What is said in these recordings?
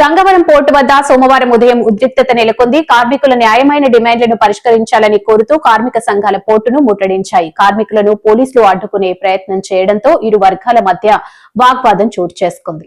Gangavaram port వద్ద సోమవారం ఉదయం ఉద్రిక్తత నెలకొంది. కార్మికుల న్యాయమైన డిమాండ్లను పరిష్కరించాలని కోరుతూ కార్మిక సంఘాల పోర్టును ముట్టడించాయి. కార్మికులను పోలీసులు అడ్డుకునే ప్రయత్నం చేయడంతో ఇరు వర్గాల మధ్య వాగ్వాదం చోటు చేసుకుంది.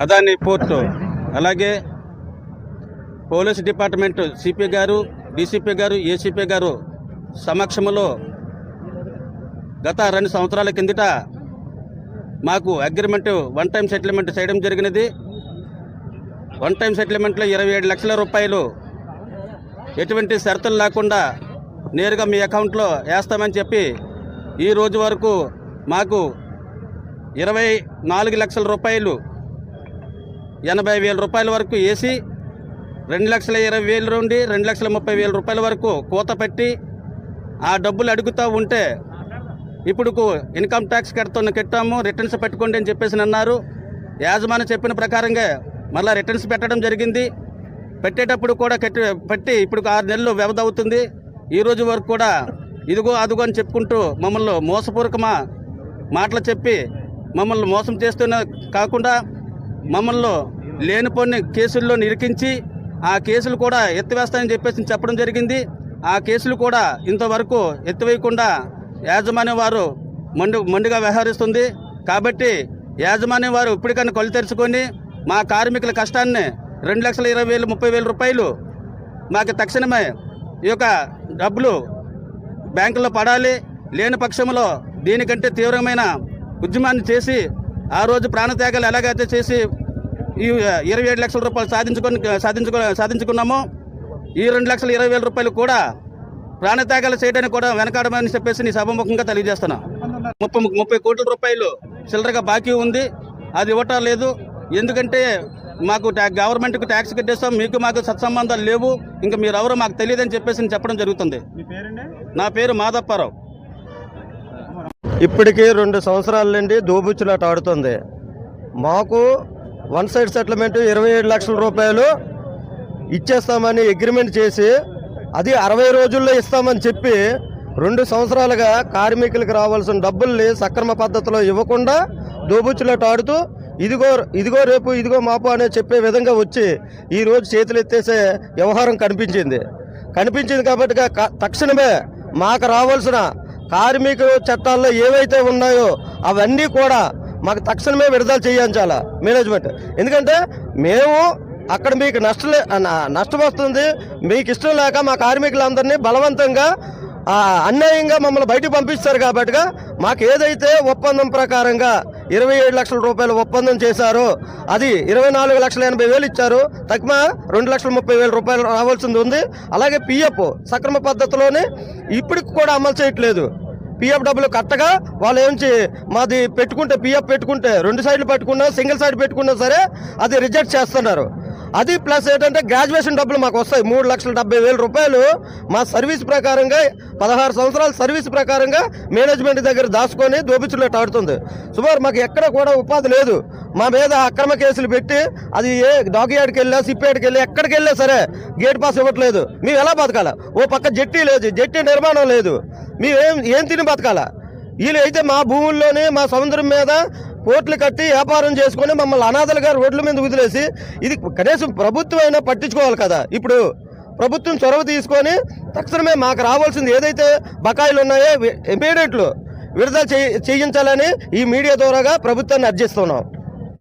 అదాని పోర్టు. అలాగే పోలీస్ డిపార్ట్మెంట్ సిపి గారు డీసీపీ గారు ఏసీపీ గారు సమక్షంలో గత రెండు సంవత్సరాల కిందట మాకు అగ్రిమెంట్ వన్ టైం సెటిల్మెంట్ చేయడం జరిగినది. వన్ టైం సెటిల్మెంట్లో ఇరవై ఏడు లక్షల రూపాయలు ఎటువంటి షరతులు లేకుండా నేరుగా మీ అకౌంట్లో వేస్తామని చెప్పి ఈ రోజు వరకు మాకు ఇరవై నాలుగు లక్షల రూపాయలు ఎనభై వేల రూపాయల వరకు వేసి రెండు లక్షల ఇరవై వేల నుండి రెండు లక్షల ముప్పై వేల రూపాయల వరకు కోత పెట్టి ఆ డబ్బులు అడుగుతూ ఉంటే ఇప్పుడు ఇన్కమ్ ట్యాక్స్ కడుతున్న కట్టాము రిటర్న్స్ పెట్టుకోండి అని చెప్పేసి అన్నారు యాజమాన్యం చెప్పిన ప్రకారంగా మళ్ళీ రిటర్న్స్ పెట్టడం జరిగింది. పెట్టేటప్పుడు కూడా కట్టి పెట్టి ఇప్పుడు ఆరు నెలలు వ్యవధి అవుతుంది. ఈ రోజు వరకు కూడా ఇదిగో అదిగో అని చెప్పుకుంటూ మమ్మల్ని మోసపూర్వకమా మాటలు చెప్పి మమ్మల్ని మోసం చేస్తున్న కాకుండా మమ్మల్ని లేనిపోని కేసుల్లో నిరికించి ఆ కేసులు కూడా ఎత్తివేస్తానని చెప్పేసి చెప్పడం జరిగింది. ఆ కేసులు కూడా ఇంతవరకు ఎత్తివేయకుండా యాజమాన్యం వారు మండు మండుగా వ్యవహరిస్తుంది. కాబట్టి యాజమాన్యం వారు ఇప్పటికన్నా కళ్ళు తెరుచుకొని మా కార్మికుల కష్టాన్ని రెండు లక్షల ఇరవై వేలు ముప్పై వేల రూపాయలు మాకు తక్షణమే ఈ యొక్క డబ్బులు బ్యాంకులో పడాలి. లేని పక్షంలో దీనికంటే తీవ్రమైన ఉద్యమాన్ని చేసి ఆ రోజు ప్రాణత్యాగాలు ఎలాగైతే చేసి ఈ ఇరవై ఏడు లక్షల రూపాయలు సాధించుకొని సాధించుకో సాధించుకున్నామో ఈ రెండు లక్షల ఇరవై వేల రూపాయలు కూడా ప్రాణత్యాగాలు చేయడానికి కూడా వెనకాడమని చెప్పేసి నీ సభముఖంగా తెలియజేస్తున్నా. ముప్పై ముప్పై కోట్ల రూపాయలు చిల్లరగా బాకీ ఉంది. అది ఇవ్వటం లేదు. ఎందుకంటే మాకు ట్యా గవర్నమెంట్కి ట్యాక్స్ కట్టేస్తాం. మీకు మాకు సత్సంబంధాలు లేవు. ఇంకా మీరు ఎవరో మాకు తెలియదని చెప్పేసి చెప్పడం జరుగుతుంది. నా పేరు మాదప్పారావు. ఇప్పటికీ రెండు సంవత్సరాల నుండి దోబుచ్చులాట ఆడుతుంది. మాకు వన్ సైడ్ సెటిల్మెంట్ ఇరవై ఏడు లక్షల రూపాయలు ఇచ్చేస్తామని అగ్రిమెంట్ చేసి అది అరవై రోజుల్లో ఇస్తామని చెప్పి రెండు సంవత్సరాలుగా కార్మికులకు రావాల్సిన డబ్బుల్ని సక్రమ పద్ధతిలో ఇవ్వకుండా దోబుచ్చులాట ఆడుతూ ఇదిగో ఇదిగో రేపు ఇదిగో మాపు అనే చెప్పే విధంగా వచ్చి ఈ రోజు చేతులు ఎత్తేసే వ్యవహారం కనిపించింది. కనిపించింది కాబట్టి తక్షణమే మాకు రావాల్సిన కార్మిక చట్టాల్లో ఏవైతే ఉన్నాయో అవన్నీ కూడా మాకు తక్షణమే విడుదల చేయించాలా మేనేజ్మెంట్. ఎందుకంటే మేము అక్కడ మీకు నష్టం నష్టం వస్తుంది మీకు ఇష్టం లేక మా కార్మికులందరినీ బలవంతంగా ఆ, అన్యాయంగా మమ్మల్ని బయటకు పంపిస్తారు కాబట్టిగా మాకు ఏదైతే ఒప్పందం ప్రకారంగా ఇరవై ఏడు లక్షల రూపాయల ఒప్పందం చేశారో అది ఇరవై నాలుగు లక్షల ఎనభై వేలు ఇచ్చారు. తక్కువ రెండు లక్షల ముప్పై వేల రూపాయలు రావాల్సింది ఉంది. అలాగే పిఎఫ్ సక్రమ పద్ధతిలోనే ఇప్పటికి కూడా అమలు చేయట్లేదు. పిఎఫ్ డబ్బులు కట్టగా వాళ్ళు ఏమించి మాది పెట్టుకుంటే పిఎఫ్ పెట్టుకుంటే రెండు సైడ్లు పెట్టుకున్నా సింగిల్ సైడ్ పెట్టుకున్నా సరే అది రిజెక్ట్ చేస్తున్నారు. అది ప్లస్ ఏంటంటే గ్రాడ్యుయేషన్ డబ్బులు మాకు వస్తాయి. మూడు లక్షల డెబ్బై వేల రూపాయలు మా సర్వీస్ ప్రకారంగా పదహారు సంవత్సరాల సర్వీస్ ప్రకారంగా మేనేజ్మెంట్ దగ్గర దాచుకొని దోపిచ్చులేట్ ఆడుతుంది సుమారు మాకు ఎక్కడ కూడా ఉపాధి లేదు. మా మీద అక్రమ కేసులు పెట్టి అది ఏ డాక్యార్డ్కి వెళ్ళా సిప్పేడ్కి వెళ్ళి ఎక్కడికి వెళ్ళా సరే గేట్ పాస్ ఇవ్వట్లేదు. మేము ఎలా బతకాల? ఓ పక్క జట్టి లేదు జట్టి నిర్మాణం లేదు. మేమేం ఏం తిని బతకాల? వీళ్ళు అయితే మా భూముల్లోనే మా సముద్రం మీద కోట్లు కట్టి వ్యాపారం చేసుకొని మమ్మల్ని అనాథలుగా రోడ్ల మీద వదిలేసి ఇది కనీసం ప్రభుత్వం అయినా పట్టించుకోవాలి కదా. ఇప్పుడు ప్రభుత్వం చొరవ తీసుకొని తక్షణమే మాకు రావాల్సింది ఏదైతే బకాయిలు ఉన్నాయో ఇమీడియట్లు విడుదల చేయించాలని ఈ మీడియా ద్వారాగా ప్రభుత్వాన్ని అర్జిస్తున్నాం.